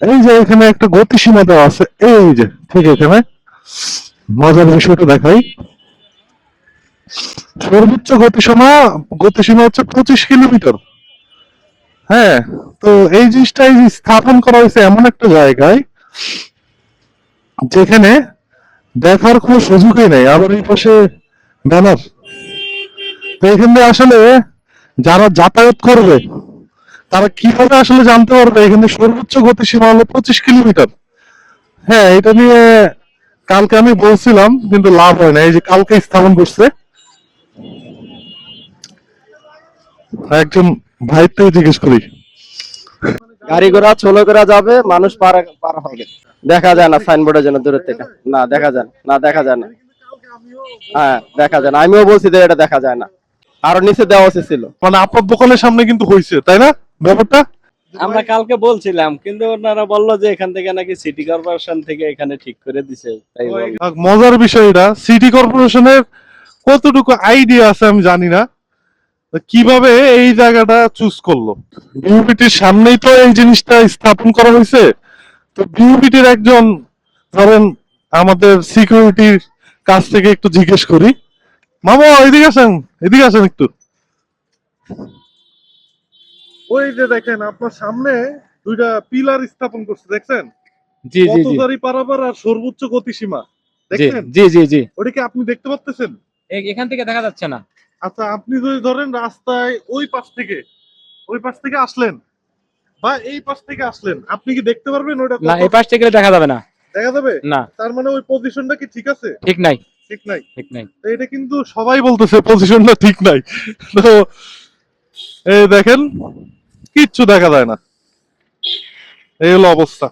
এই যে এখানে একটা গতিসীমা দেওয়া আছে, এই যে, ঠিক এখানে। মজার বিষয়টা দেখাই। সর্বোচ্চ গতিসীমা গতিসীমা হচ্ছে পঁচিশ কিলোমিটার। হ্যাঁ তো এই জিনিসটা স্থাপন করা হয়েছে এমন একটা জায়গায়, যেখানে দেখার কোনো সুযোগই নেই। আবার এই পাশে ব্যানার। তো এখানে আসলে যারা যাতায়াত করবে তারা কীভাবে আসলে জানতে পারবে? এখানে সর্বোচ্চ গতিসীমা হলো পঁচিশ কিলোমিটার। হ্যাঁ এটা নিয়ে কালকে আমি বলছিলাম কিন্তু লাভ হয় না। এই যে কালকে স্থাপন করছে একজন ভাইয়ের থেকে জিজ্ঞেস করি। গাড়ি ঘোড়া চলে করা যাবে মানুষ পার পার হবে। দেখা যায় না সাইনবোর্ডের জন্য দূরের থেকে। না দেখা যায় না। না দেখা যায় না। হ্যাঁ দেখা যায় না। আমিও বলছি যে এটা দেখা যায় না। আরও নিচে দেওয়া উচিত ছিল। মানে আপনার দোকানের সামনে কিন্তু হয়েছে তাই না? ব্যাপারটা? আমরা কালকে বলছিলাম কিন্তু ওনারা বলল যে এখান থেকে নাকি সিটি কর্পোরেশন থেকে এখানে ঠিক করে দিছে তাই মজার বিষয় এটা। সিটি কর্পোরেশনের কতটুকু আইডিয়া আছে আমি জানি না। তো কীভাবে এই জায়গাটা চুজ করল? বিউপিটির সামনেই তো এই জিনিসটা স্থাপন করা হয়েছে। তো বিউপিটির একজন ধরেন আমাদের সিকিউরিটির কাছ থেকে একটু জিজ্ঞেস করি। মামা এদিকে আসেন এদিকে আসেন একটু। ওই যে দেখেন আপনার সামনে দুইটা পিলার স্থাপন করছে দেখছেন? জি জি জি। পারাপার আর সর্বোচ্চ গতিসীমা দেখছেন? জি জি জি। ওটা কি আপনি দেখতে পাচ্ছেন এখান থেকে দেখা যাচ্ছে না। আচ্ছা আপনি যদি ধরেন রাস্তায় ওই পাশ থেকে ওই পাশ থেকে আসলেন বা এই পাশ থেকে আসলেন আপনি কি দেখতে পারবেন ওটা না এই পাশ থেকে দেখা যাবে না। দেখা যাবে? না। তার মানে ওই পজিশনটা কি ঠিক আছে? ঠিক নাই। ঠিক নাই। ঠিক নাই। তো এটা কিন্তু সবাই বলতেছে পজিশনটা ঠিক নাই। তো এই দেখেন কিচ্ছু দেখা যায় না। এই হলো অবস্থা।